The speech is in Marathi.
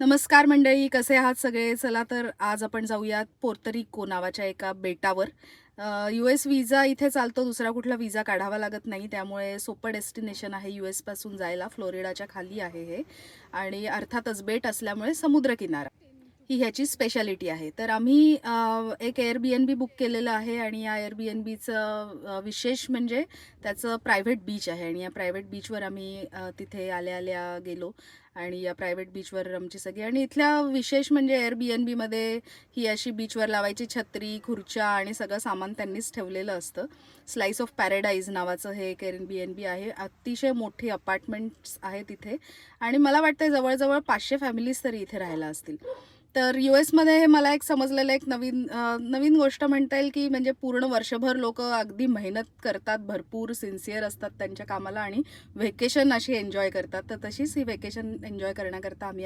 नमस्कार मंडळी कसे आहात सगळे? चला तर आज आपण जाऊयात पोर्तरिको नावाच्या एका बेटावर. यू एस विजा इथे चालतो दुसरा कुठला विजा काढावा लागत नाही त्यामुळे सोपं डेस्टिनेशन आहे यू एसपासून जायला फ्लोरिडाच्या खाली आहे हे. आणि अर्थातच बेट असल्यामुळे समुद्रकिनारा. ही ह्याची स्पेशालिटी आहे. तर आम्ही एक एअर बी बुक केलेलं आहे आणि या एअर बीचं विशेष म्हणजे त्याचं प्रायव्हेट बीच आहे आणि या प्रायव्हेट बीचवर आम्ही तिथे आल्या आल्या गेलो आणि या प्रायव्हेट बीचवर आमची सगळी आणि इथल्या विशेष म्हणजे एअर बीमध्ये ही अशी बीचवर लावायची छत्री खुर्च्या आणि सगळं सामान त्यांनीच ठेवलेलं असतं. स्लाइस ऑफ पॅराडाईज नावाचं हे एक एअर बी आहे. अतिशय मोठी अपार्टमेंट्स आहेत इथे आणि मला वाटतं जवळजवळ पाचशे फॅमिलीज तरी इथे राहायला असतील. तर यू एसमध्ये हे मला एक समजलेलं एक नवीन नवीन गोष्ट म्हणता येईल की म्हणजे पूर्ण वर्षभर लोक अगदी मेहनत करतात भरपूर सिन्सिअर असतात त्यांच्या कामाला आणि व्हेकेशन अशी एन्जॉय करतात. तर तशीच ही व्हेकेशन एन्जॉय करण्याकरता आम्ही